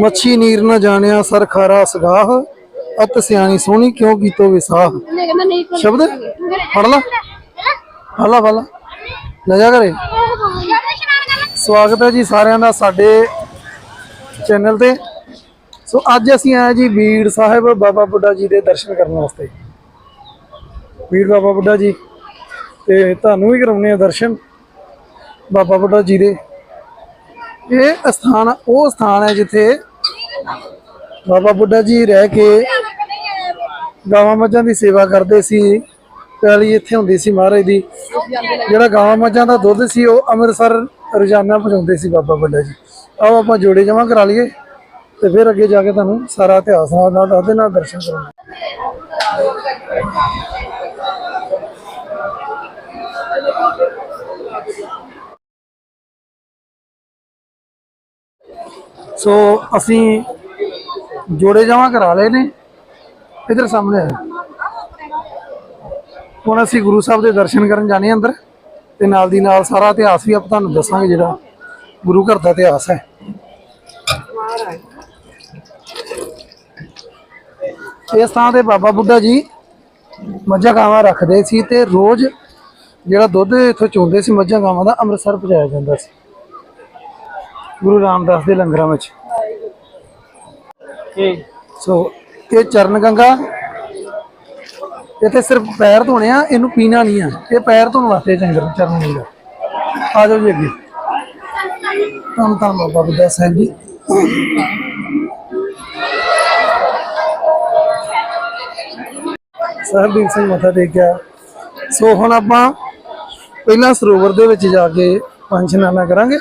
ਮੱਛੀ ਨੀਰ ਨਾ ਜਾਣਿਆ ਸਰ ਖਾਰਾ ਸਗਾਹ, ਅਤ ਸਿਆਣੀ ਸੋਹਣੀ ਕਿਉਂ ਕੀਤੋ ਵਿਸਾਹ? ਸ਼ਬਦ? ਪੜ ਲਾ। ਪੜ ਲਾ ਪੜ ਲਾ। ਲੈ ਜਾ ਘਰੇ। ਸਵਾਗਤ ਹੈ ਜੀ ਸਾਰਿਆਂ ਦਾ ਸਾਡੇ ਚੈਨਲ ਤੇ। ਸੋ ਅੱਜ ਅਸੀਂ ਆਏ ਜੀ ਵੀਰ ਸਾਹਿਬ ਬਾਬਾ ਬੁੱਢਾ ਜੀ ਦੇ ਦਰਸ਼ਨ ਕਰਨ ਵਾਸਤੇ। ਵੀਰ ਬਾਬਾ ਬੁੱਢਾ ਜੀ, ਤੇ ਤੁਹਾਨੂੰ ਵੀ ਕਰਾਉਣੇ ਆ ਦਰਸ਼ਨ ਬਾਬਾ ਬੁੱਢਾ ਜੀ ਦੇ। ਇਹ ਸਥਾਨ ਉਹ ਸਥਾਨ ਹੈ ਜਿੱਥੇ ਬਾਬਾ ਬੁੱਢਾ ਜੀ ਰਹਿ ਕੇ ਗਾਵਾਂ ਮੱਝਾਂ ਦੀ ਸੇਵਾ ਕਰਦੇ ਸੀ ਪਹਿਲੀ ਇੱਥੇ ਹੁੰਦੀ ਸੀ ਮਹਾਰਾਜ ਦੀ। ਜਿਹੜਾ ਗਾਵਾਂ ਮੱਝਾਂ ਦਾ ਦੁੱਧ ਸੀ, ਉਹ ਅੰਮ੍ਰਿਤਸਰ, ਰੋਜ਼ਾਨਾ ਪਹੁੰਚਾਉਂਦੇ ਸੀ ਬਾਬਾ ਬੁੱਢਾ ਜੀ। ਆਓ ਆਪਾਂ ਜੋੜੇ ਜਮਾ ਕਰਾ ਲਈਏ ਤੇ ਫਿਰ ਅੱਗੇ ਜਾ ਕੇ ਤੁਹਾਨੂੰ ਸਾਰਾ ਇਤਿਹਾਸ ਨਾਲ ਨਾਲ ਦੱਸਦੇ ਨਾਲ ਦਰਸ਼ਨ ਕਰਾਂਗੇ ਸੋ ਅਸੀਂ ਜੋੜੇ ਜਮਾ ਕਰਾ ਲਏ ਨੇ। ਇਧਰ ਸਾਹਮਣੇ ਆ। ਹੁਣ ਅਸੀਂ ਗੁਰੂ ਸਾਹਿਬ ਦੇ ਦਰਸ਼ਨ ਕਰਨ ਜਾਣੇ ਆ ਅੰਦਰ। ਤੇ ਨਾਲ ਦੀ ਨਾਲ ਸਾਰਾ ਇਤਿਹਾਸ ਵੀ ਆਪਾਂ ਤੁਹਾਨੂੰ ਦੱਸਾਂਗੇ ਜਿਹੜਾ ਗੁਰੂ ਘਰ ਦਾ ਇਤਿਹਾਸ ਹੈ। ਇਸ ਥਾਂ ਤੇ ਬਾਬਾ ਬੁੱਢਾ ਜੀ ਮੱਝਾਂ ਗਾਵਾਂ ਰੱਖਦੇ ਸੀ ਤੇ ਰੋਜ਼ ਜਿਹੜਾ ਦੁੱਧ ਇੱਥੋਂ ਚੋਂਦੇ ਸੀ, ਮੱਝਾਂ ਗਾਵਾਂ ਦਾ ਅੰਮ੍ਰਿਤਸਰ ਪਹੁੰਚਾਇਆ ਜਾਂਦਾ ਸੀ। ਗੁਰੂ ਰਾਮਦਾਸ ਦੇ ਲੰਗਰਾਂ ਵਿੱਚ। ਸੋ ਇਹ ਚਰਨ ਗੰਗਾ ਇੱਥੇ ਸਿਰਫ ਪੈਰ ਧੋਣੇ ਆ ਇਹਨੂੰ ਪੀਣਾ ਨਹੀਂ ਆ। ਇਹ ਪੈਰ ਧੋਣ ਵਾਸਤੇ ਚੰਗਰ ਚਰਨ ਗੰਗਾ ਆ ਜਾਓ ਜੀ ਅੱਗੇ। ਧੰਨ ਧੰਨ ਬਾਬਾ ਬੁੱਢਾ ਸਾਹਿਬ ਜੀ। ਸਾਹਿਬਦੀਪ ਸਿੰਘ ਮੱਥਾ ਟੇਕਿਆ ਸੋ ਹੁਣ ਆਪਾਂ ਪਹਿਲਾਂ ਸਰੋਵਰ ਦੇ ਵਿੱਚ ਜਾ ਕੇ ਪੰਜ ਇਸ਼ਨਾਨਾ ਕਰਾਂਗੇ।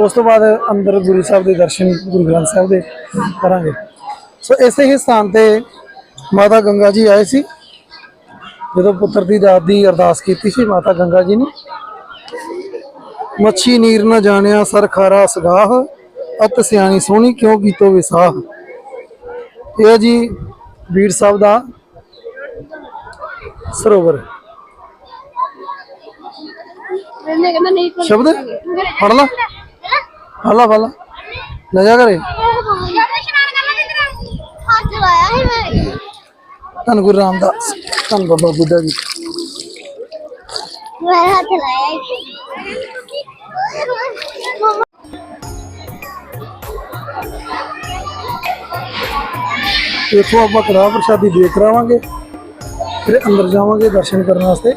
ਉਸ ਤੋਂ ਬਾਅਦ ਅੰਦਰ ਗੁਰੂ ਸਾਹਿਬ ਦੇ ਦਰਸ਼ਨ ਗੁਰੂ ਗ੍ਰੰਥ ਸਾਹਿਬ ਦੇ ਕਰਾਂਗੇ। ਸੋ ਇਸੇ ਹੀ ਸਥਾਨ ਤੇ ਮਾਤਾ ਗੰਗਾ ਜੀ ਆਏ ਸੀ। ਜਦੋਂ ਪੁੱਤਰ ਦੀ ਦਾਤ ਦੀ ਅਰਦਾਸ ਕੀਤੀ ਸੀ ਮਾਤਾ ਗੰਗਾ ਜੀ ਨੇ ਮੱਛੀ ਨੀਰ ਨਾ ਜਾਣਿਆ ਸਰ ਖਾਰਾ ਸਗਾਹ ਅਤ ਸਿਆਣੀ ਸੋਹਣੀ ਕਿਉਂ ਕੀਤੋ ਵਿਸਾਹ। ਇਹ ਜੀ ਵੀਰ ਸਾਹਿਬ ਦਾ ਸਰੋਵਰ। ਸ਼ਬਦ? ਪੜ ਲਾ। ਪੜ ਲਾ ਪੜ ਲਾ ਧੰਨ ਗੁਰੂ ਰਾਮਦਾਸ ਧੰਨ ਬਾਬਾ ਬੁੱਢਾ ਜੀ। ਮੈਂ ਹੱਥ ਲਾਇਆ ਸੀ ਇੱਥੋਂ ਆਪਾਂ ਕੜਾਹ ਪ੍ਰਸ਼ਾਦੀ ਦੇ ਕਰਾਵਾਂਗੇ, ਫਿਰ ਅੰਦਰ ਜਾਵਾਂਗੇ ਦਰਸ਼ਨ ਕਰਨ ਵਾਸਤੇ।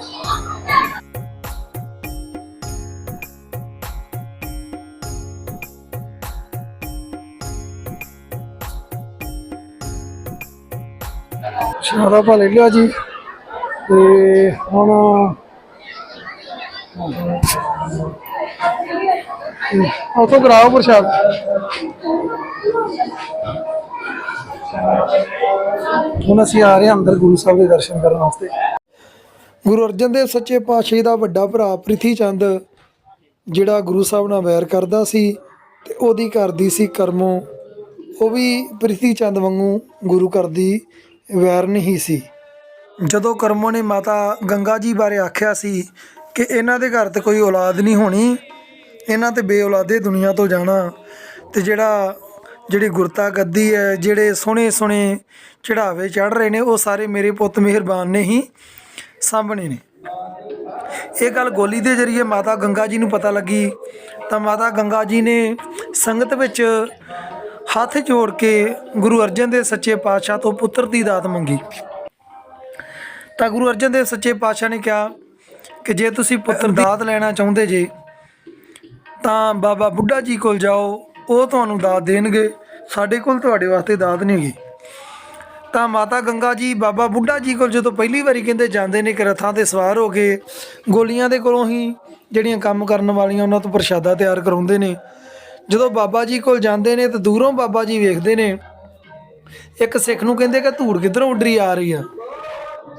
ਸ਼ਾਦਾ ਪਾ ਲੈ ਲਿਆ ਜੀ। ਤੇ ਹੁਣ ਉਥੋਂ ਕਰਾਓ ਪ੍ਰਸ਼ਾਦ। ਹੁਣ ਅਸੀਂ ਆ ਰਹੇ ਹਾਂ ਅੰਦਰ ਗੁਰੂ ਸਾਹਿਬ ਦੇ ਦਰਸ਼ਨ ਕਰਨ ਵਾਸਤੇ। ਗੁਰੂ ਅਰਜਨ ਦੇਵ ਸੱਚੇ ਪਾਤਸ਼ਾਹ ਦਾ ਵੱਡਾ ਭਰਾ ਪ੍ਰਿਥੀ ਚੰਦ, ਜਿਹੜਾ ਗੁਰੂ ਸਾਹਿਬ ਨਾਲ ਵੈਰ ਕਰਦਾ ਸੀ ਤੇ ਉਹਦੀ ਕਰਦੀ ਸੀ ਕਰਮੋਂ, ਉਹ ਵੀ ਪ੍ਰਿਥੀ ਚੰਦ ਵਾਂਗੂ ਗੁਰੂ ਕਰਦੀ ਵੈਰਨ ਹੀ ਸੀ। ਜਦੋਂ ਕਰਮੋ ਨੇ ਮਾਤਾ ਗੰਗਾ ਜੀ ਬਾਰੇ ਆਖਿਆ ਸੀ ਕਿ ਇਹਨਾਂ ਦੇ ਘਰ ਤੇ ਕੋਈ ਔਲਾਦ ਨਹੀਂ ਹੋਣੀ, ਇਹਨਾਂ ਤੇ ਬੇਔਲਾਦੇ ਦੁਨੀਆ ਤੋਂ ਜਾਣਾ ਤੇ ਜਿਹੜਾ, ਜਿਹੜੀ ਗੁਰਤਾ ਗੱਦੀ ਹੈ, ਜਿਹੜੇ ਸੋਹਣੇ ਸੋਹਣੇ ਚੜਾਵੇ ਚੜ ਰਹੇ ਨੇ, ਉਹ ਸਾਰੇ ਮੇਰੇ ਪੁੱਤ ਮਿਹਰਬਾਨ ਨੇ ਹੀ ਸਾਂਭਣੇ ਨੇ। ਇਹ ਗੱਲ ਗੋਲੀ ਦੇ ਜਰੀਏ ਮਾਤਾ ਗੰਗਾ ਜੀ ਨੂੰ ਪਤਾ ਲੱਗੀ ਤਾਂ ਮਾਤਾ ਗੰਗਾ ਜੀ ਨੇ ਸੰਗਤ ਵਿੱਚ ਹੱਥ ਜੋੜ ਕੇ ਗੁਰੂ ਅਰਜਨ ਦੇਵ ਸੱਚੇ ਪਾਤਸ਼ਾਹ ਤੋਂ ਪੁੱਤਰ ਦੀ ਦਾਤ ਮੰਗੀ। ਤਾਂ ਗੁਰੂ ਅਰਜਨ ਦੇਵ ਸੱਚੇ ਪਾਤਸ਼ਾਹ ਨੇ ਕਿਹਾ ਕਿ ਜੇ ਤੁਸੀਂ ਪੁੱਤਰ ਦਾਤ ਲੈਣਾ ਚਾਹੁੰਦੇ ਜੇ, ਤਾਂ ਬਾਬਾ ਬੁੱਢਾ ਜੀ ਕੋਲ ਜਾਓ, ਉਹ ਤੁਹਾਨੂੰ ਦਾਤ ਦੇਣਗੇ। ਸਾਡੇ ਕੋਲ ਤੁਹਾਡੇ ਵਾਸਤੇ ਦਾਤ ਨਹੀਂ ਹੈਗੀ। ਤਾਂ ਮਾਤਾ ਗੰਗਾ ਜੀ, ਬਾਬਾ ਬੁੱਢਾ ਜੀ ਕੋਲ ਜਦੋਂ ਪਹਿਲੀ ਵਾਰੀ ਕਹਿੰਦੇ ਜਾਂਦੇ ਨੇ ਕਿ ਰਥਾਂ ਤੇ ਸਵਾਰ ਹੋ ਕੇ, ਗੋਲੀਆਂ ਦੇ ਕੋਲੋਂ ਹੀ ਜਿਹੜੀਆਂ ਕੰਮ ਕਰਨ ਵਾਲੀਆਂ ਉਹਨਾਂ ਤੋਂ ਪ੍ਰਸ਼ਾਦਾ ਤਿਆਰ ਕਰਾਉਂਦੇ ਨੇ ਜਦੋਂ ਬਾਬਾ ਜੀ ਕੋਲ ਜਾਂਦੇ ਨੇ ਤਾਂ ਦੂਰੋਂ ਬਾਬਾ ਜੀ ਵੇਖਦੇ ਨੇ, ਇੱਕ ਸਿੱਖ ਨੂੰ ਕਹਿੰਦੇ ਕਿ ਧੂੜ ਕਿੱਧਰੋਂ ਉੱਡਰੀ ਆ ਰਹੀ ਆ?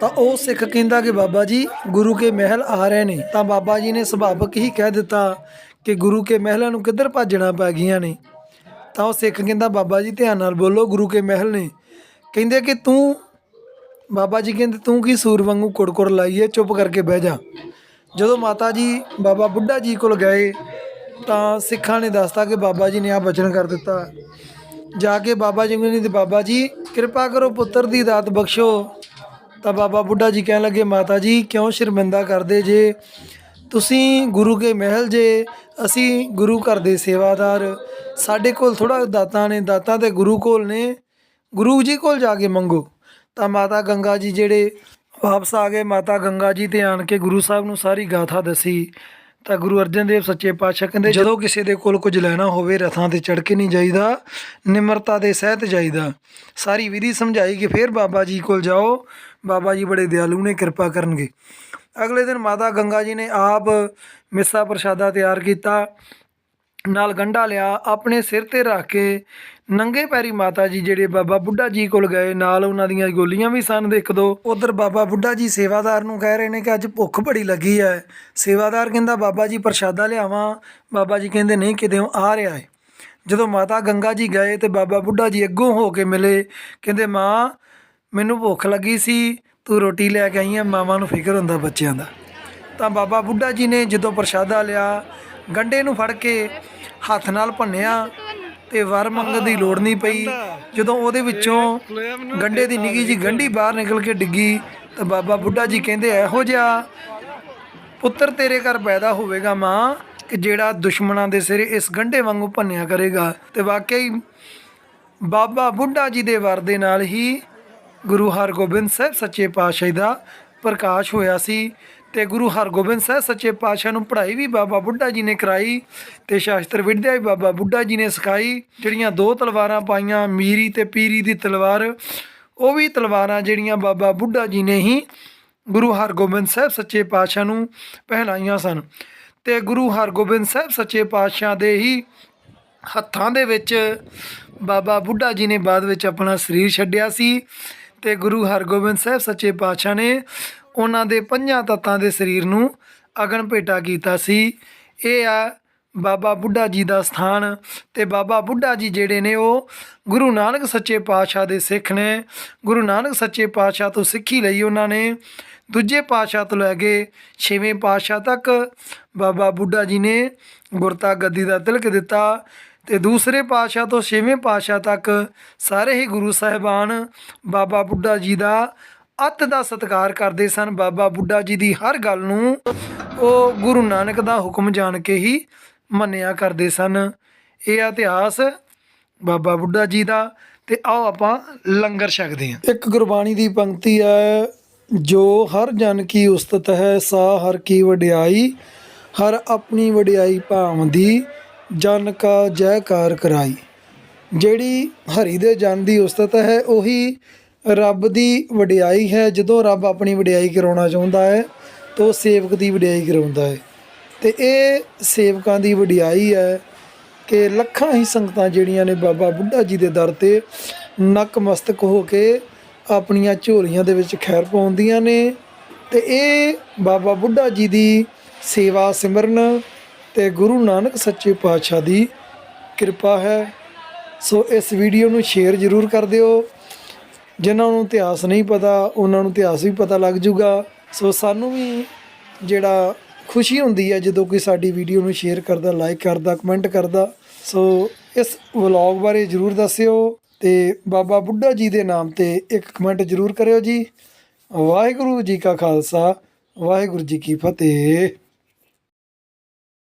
ਤਾਂ ਉਹ ਸਿੱਖ ਕਹਿੰਦਾ ਕਿ ਬਾਬਾ ਜੀ, ਗੁਰੂ ਕੇ ਮਹਿਲ ਆ ਰਹੇ ਨੇ। ਤਾਂ ਬਾਬਾ ਜੀ ਨੇ ਸੁਭਾਵਕ ਹੀ ਕਹਿ ਦਿੱਤਾ ਕਿ ਗੁਰੂ ਕੇ ਮਹਿਲਾਂ ਨੂੰ ਕਿੱਧਰ ਭੱਜਣਾ ਪੈ ਗਈਆਂ ਨੇ। ਤਾਂ ਉਹ ਸਿੱਖ ਕਹਿੰਦਾ, ਬਾਬਾ ਜੀ ਧਿਆਨ ਨਾਲ ਬੋਲੋ, ਗੁਰੂ ਕੇ ਮਹਿਲ ਨੇ। ਕਹਿੰਦੇ ਕਿ ਤੂੰ, ਬਾਬਾ ਜੀ ਕਹਿੰਦੇ, ਤੂੰ ਕੀ ਸੂਰ ਵਾਂਗੂ ਕੁੜਕੁੜ ਲਾਈਏ ਚੁੱਪ ਕਰਕੇ ਬਹਿ ਜਾ। ਜਦੋਂ ਮਾਤਾ ਜੀ, ਬਾਬਾ ਬੁੱਢਾ ਜੀ ਕੋਲ ਗਏ ਤਾਂ ਸਿੱਖਾਂ ਨੇ ਦੱਸਤਾ ਕਿ ਬਾਬਾ ਜੀ ਨੇ ਆ ਬਚਨ ਕਰ ਦਿੱਤਾ। ਜਾ ਕੇ ਬਾਬਾ ਜੀ ਨੇ ਤੇ ਬਾਬਾ ਜੀ, ਕਿਰਪਾ ਕਰੋ ਪੁੱਤਰ ਦੀ ਦਾਤ ਬਖਸ਼ੋ। ਤਾਂ ਬਾਬਾ ਬੁੱਢਾ ਜੀ ਕਹਿਣ ਲੱਗੇ, ਮਾਤਾ ਜੀ, ਕਿਉਂ ਸ਼ਰਮਿੰਦਾ ਕਰਦੇ ਜੇ? ਤੁਸੀਂ ਗੁਰੂ ਕੇ ਮਹਿਲ ਜੇ, ਅਸੀਂ ਗੁਰੂ ਘਰ ਦੇ ਸੇਵਾਦਾਰ। ਸਾਡੇ ਕੋਲ ਥੋੜਾ ਦਾਤਾਂ ਨੇ, ਦਾਤਾਂ ਤੇ ਗੁਰੂ ਕੋਲ ਨੇ। ਗੁਰੂ ਜੀ ਕੋਲ ਜਾ ਕੇ ਮੰਗੋ। ਤਾਂ ਮਾਤਾ ਗੰਗਾ ਜੀ ਜਿਹੜੇ ਵਾਪਸ ਆ ਗਏ, ਮਾਤਾ ਗੰਗਾ ਜੀ ਤੇ ਆਣ ਕੇ ਗੁਰੂ ਸਾਹਿਬ ਨੂੰ ਸਾਰੀ ਗਾਥਾ ਦੱਸੀ। ਤਾਂ ਗੁਰੂ ਅਰਜਨ ਦੇਵ ਸੱਚੇ ਪਾਤਸ਼ਾਹ ਕਹਿੰਦੇ, ਜਦੋਂ ਕਿਸੇ ਦੇ ਕੋਲ ਕੁਝ ਲੈਣਾ ਹੋਵੇ, ਰਥਾਂ ਤੇ ਚੜ ਕੇ ਨਹੀਂ ਜਾਈਦਾ, ਨਿਮਰਤਾ ਦੇ ਸਹਿਤ ਜਾਈਦਾ। ਸਾਰੀ ਵਿਧੀ ਸਮਝਾਈ ਕਿ ਫਿਰ ਬਾਬਾ ਜੀ ਕੋਲ ਜਾਓ, ਬਾਬਾ ਜੀ ਬੜੇ ਦਿਆਲੂ ਨੇ, ਕਿਰਪਾ ਕਰਨਗੇ। ਅਗਲੇ ਦਿਨ ਮਾਤਾ ਗੰਗਾ ਜੀ ਨੇ ਆਪ ਮਿੱਸਾ ਪ੍ਰਸ਼ਾਦਾ ਤਿਆਰ ਕੀਤਾ, ਨਾਲ ਗੰਢਾ ਲਿਆ, ਆਪਣੇ ਸਿਰ ਤੇ ਰੱਖ ਕੇ ਨੰਗੇ ਪੈਰੀ ਮਾਤਾ ਜੀ ਜਿਹੜੇ ਬਾਬਾ ਬੁੱਢਾ ਜੀ ਕੋਲ ਗਏ, ਨਾਲ ਉਹਨਾਂ ਦੀਆਂ ਗੋਲੀਆਂ ਵੀ ਸਨ ਦੇਖ ਦੋ। ਉਧਰ ਬਾਬਾ ਬੁੱਢਾ ਜੀ ਸੇਵਾਦਾਰ ਨੂੰ ਕਹਿ ਰਹੇ ਨੇ ਕਿ ਅੱਜ ਭੁੱਖ ਬੜੀ ਲੱਗੀ ਹੈ। ਸੇਵਾਦਾਰ ਕਹਿੰਦਾ, ਬਾਬਾ ਜੀ ਪ੍ਰਸ਼ਾਦਾ ਲਿਆਵਾਂ। ਬਾਬਾ ਜੀ ਕਹਿੰਦੇ, ਨਹੀਂ, ਕਿਤੇ ਆ ਰਿਹਾ ਹੈ। ਜਦੋਂ ਮਾਤਾ ਗੰਗਾ ਜੀ ਗਏ ਤੇ ਬਾਬਾ ਬੁੱਢਾ ਜੀ ਅੱਗੋਂ ਹੋ ਕੇ ਮਿਲੇ, ਕਹਿੰਦੇ, ਮਾਂ, ਮੈਨੂੰ ਭੁੱਖ ਲੱਗੀ ਸੀ, ਤੂੰ ਰੋਟੀ ਲੈ ਕੇ ਆਈ ਹੈ, ਮਾਵਾਂ ਨੂੰ ਫਿਕਰ ਹੁੰਦਾ ਬੱਚਿਆਂ ਦਾ। ਤਾਂ ਬਾਬਾ ਬੁੱਢਾ ਜੀ ਨੇ ਜਦੋਂ ਪ੍ਰਸ਼ਾਦਾ ਲਿਆ, ਗੰਡੇ ਨੂੰ ਫੜ ਕੇ ਹੱਥ ਨਾਲ ਭੰਨਿਆ ਤੇ ਵਰ ਮੰਗਣ ਦੀ ਲੋੜ ਨਹੀਂ ਪਈ। ਜਦੋਂ ਉਹਦੇ ਵਿੱਚੋਂ ਗੰਡੇ ਦੀ ਨਿੱਕੀ ਜੀ ਗੰਢੀ ਬਾਹਰ ਨਿਕਲ ਕੇ ਡਿੱਗੀ ਤਾਂ ਬਾਬਾ ਬੁੱਢਾ ਜੀ ਕਹਿੰਦੇ ਇਹੋ ਜਿਹਾ ਪੁੱਤਰ ਤੇਰੇ ਘਰ ਪੈਦਾ ਹੋਵੇਗਾ ਮਾਂ ਕਿ ਜਿਹੜਾ ਦੁਸ਼ਮਣਾਂ ਦੇ ਸਿਰੇ ਇਸ ਗੰਢੇ ਵਾਂਗੂ ਭੰਨਿਆ ਕਰੇਗਾ। ਤੇ ਵਾਕਈ ਬਾਬਾ ਬੁੱਢਾ ਜੀ ਦੇ ਵਰ ਦੇ ਨਾਲ ਹੀ ਗੁਰੂ ਹਰਗੋਬਿੰਦ ਸਾਹਿਬ ਸੱਚੇ ਪਾਤਸ਼ਾਹ ਦਾ ਪ੍ਰਕਾਸ਼ ਹੋਇਆ ਸੀ। ਤੇ ਗੁਰੂ ਹਰਗੋਬਿੰਦ ਸਾਹਿਬ ਸੱਚੇ ਪਾਤਸ਼ਾਹ ਨੂੰ ਪੜ੍ਹਾਈ ਵੀ ਬਾਬਾ ਬੁੱਢਾ ਜੀ ਨੇ ਕਰਾਈ ਤੇ ਸ਼ਾਸਤਰ ਵਿਦਿਆ ਵੀ ਬਾਬਾ ਬੁੱਢਾ ਜੀ ਨੇ ਸਿਖਾਈ, ਜਿਹੜੀਆਂ ਦੋ ਤਲਵਾਰਾਂ ਪਾਈਆਂ, ਮੀਰੀ ਤੇ ਪੀਰੀ ਦੀ ਤਲਵਾਰ, ਉਹ ਵੀ ਤਲਵਾਰਾਂ ਜਿਹੜੀਆਂ ਬਾਬਾ ਬੁੱਢਾ ਜੀ ਨੇ ਹੀ ਗੁਰੂ ਹਰਗੋਬਿੰਦ ਸਾਹਿਬ ਸੱਚੇ ਪਾਤਸ਼ਾਹ ਨੂੰ ਪਹਿਨਾਈਆਂ ਸਨ ਤੇ ਗੁਰੂ ਹਰਗੋਬਿੰਦ ਸਾਹਿਬ ਸੱਚੇ ਪਾਤਸ਼ਾਹ ਦੇ ਹੀ ਹੱਥਾਂ ਦੇ ਵਿੱਚ ਬਾਬਾ ਬੁੱਢਾ ਜੀ ਨੇ ਬਾਅਦ ਵਿੱਚ ਆਪਣਾ ਸਰੀਰ ਛੱਡਿਆ ਸੀ ਤੇ ਗੁਰੂ ਹਰਗੋਬਿੰਦ ਸਾਹਿਬ ਸੱਚੇ ਪਾਤਸ਼ਾਹ ਨੇ ਉਹਨਾਂ ਦੇ ਪੰਜਾਂ ਤੱਤਾਂ ਦੇ ਸਰੀਰ ਨੂੰ ਅਗਨ ਭੇਟਾ ਕੀਤਾ ਸੀ। ਇਹ ਆ ਬਾਬਾ ਬੁੱਢਾ ਜੀ ਦਾ ਸਥਾਨ ਤੇ ਬਾਬਾ ਬੁੱਢਾ ਜੀ ਜਿਹੜੇ ਨੇ ਉਹ ਗੁਰੂ ਨਾਨਕ ਸੱਚੇ ਪਾਤਸ਼ਾਹ ਦੇ ਸਿੱਖ ਨੇ। ਗੁਰੂ ਨਾਨਕ ਸੱਚੇ ਪਾਤਸ਼ਾਹ ਤੋਂ ਸਿੱਖੀ ਲਈ ਉਹਨਾਂ ਨੇ ਦੂਜੇ ਪਾਤਸ਼ਾਹ ਤੋਂ ਲੈ ਕੇ ਛੇਵੇਂ ਪਾਤਸ਼ਾਹ ਤੱਕ ਬਾਬਾ ਬੁੱਢਾ ਜੀ ਨੇ ਗੁਰਤਾ ਗੱਦੀ ਦਾ ਤਿਲਕ ਦਿੱਤਾ ਤੇ ਦੂਸਰੇ ਪਾਤਸ਼ਾਹ ਤੋਂ ਛੇਵੇਂ ਪਾਤਸ਼ਾਹ ਤੱਕ ਸਾਰੇ ਹੀ ਗੁਰੂ ਸਾਹਿਬਾਨ ਬਾਬਾ ਬੁੱਢਾ ਜੀ ਦਾ ਅੱਤ ਦਾ ਸਤਿਕਾਰ ਕਰਦੇ ਸਨ। ਬਾਬਾ ਬੁੱਢਾ ਜੀ ਦੀ ਹਰ ਗੱਲ ਨੂੰ ਉਹ ਗੁਰੂ ਨਾਨਕ ਦਾ ਹੁਕਮ ਜਾਣ ਕੇ ਹੀ ਮੰਨਿਆ ਕਰਦੇ ਸਨ। ਇਹ ਇਤਿਹਾਸ ਬਾਬਾ ਬੁੱਢਾ ਜੀ ਦਾ ਤੇ ਆਓ ਆਪਾਂ ਲੰਗਰ ਛਕਦੇ ਹਾਂ। ਇੱਕ ਗੁਰਬਾਣੀ ਦੀ ਪੰਕਤੀ ਹੈ, ਜੋ ਹਰ ਜਨ ਕੀ ਉਸਤਤ ਹੈ, ਸਾ ਹਰ ਕੀ ਵਡਿਆਈ, ਹਰ ਆਪਣੀ ਵਡਿਆਈ ਭਾਵਦੀ, ਜਨ ਕਾ ਜੈਕਾਰ ਕਰਾਈ। ਜਿਹੜੀ ਹਰੀ ਦੇ ਜਨ ਦੀ ਉਸਤਤ ਹੈ, ਉਹੀ ਰੱਬ ਦੀ ਵਡਿਆਈ ਹੈ, ਜਦੋਂ ਰੱਬ ਆਪਣੀ ਵਡਿਆਈ ਕਰਾਉਣਾ ਚਾਹੁੰਦਾ ਹੈ, ਤਾਂ ਉਹ ਸੇਵਕ ਦੀ ਵਡਿਆਈ ਕਰਾਉਂਦਾ ਹੈ। ਤੇ ਇਹ ਸੇਵਕਾਂ ਦੀ ਵਡਿਆਈ ਹੈ ਕਿ ਲੱਖਾਂ ਹੀ ਸੰਗਤਾਂ ਜਿਹੜੀਆਂ ਨੇ ਬਾਬਾ ਬੁੱਢਾ ਜੀ ਦੇ ਦਰ ਤੇ ਨਕਮਸਤਕ ਹੋ ਕੇ ਆਪਣੀਆਂ ਝੋਲੀਆਂ ਦੇ ਵਿੱਚ ਖੈਰ ਪਾਉਂਦੀਆਂ ਨੇ। ਤੇ ਇਹ ਬਾਬਾ ਬੁੱਢਾ ਜੀ ਦੀ ਸੇਵਾ ਸਿਮਰਨ ਤੇ ਗੁਰੂ ਨਾਨਕ ਸੱਚੇ ਪਾਤਸ਼ਾਹ ਦੀ ਕਿਰਪਾ ਹੈ। ਸੋ ਇਸ ਵੀਡੀਓ ਨੂੰ ਸ਼ੇਅਰ ਜ਼ਰੂਰ ਕਰ ਦਿਓ। ਜਿਨ੍ਹਾਂ ਨੂੰ ਇਤਿਹਾਸ ਨਹੀਂ ਪਤਾ, ਉਹਨਾਂ ਨੂੰ ਇਤਿਹਾਸ ਵੀ ਪਤਾ ਲੱਗ ਜੂਗਾ। ਸੋ ਸਾਨੂੰ ਵੀ ਜਿਹੜਾ ਖੁਸ਼ੀ ਹੁੰਦੀ ਹੈ ਜਦੋਂ ਕੋਈ ਸਾਡੀ ਵੀਡੀਓ ਨੂੰ ਸ਼ੇਅਰ ਕਰਦਾ, ਲਾਈਕ ਕਰਦਾ, ਕਮੈਂਟ ਕਰਦਾ। ਸੋ ਇਸ ਵਲੌਗ ਬਾਰੇ ਜਰੂਰ ਦੱਸਿਓ ਤੇ ਬਾਬਾ ਬੁੱਢਾ ਜੀ ਦੇ ਨਾਮ ਤੇ ਇੱਕ ਕਮੈਂਟ ਜਰੂਰ ਕਰਿਓ ਜੀ। ਵਾਹਿਗੁਰੂ ਜੀ ਕਾ ਖਾਲਸਾ, ਵਾਹਿਗੁਰੂ ਜੀ ਕੀ ਫਤਿਹ।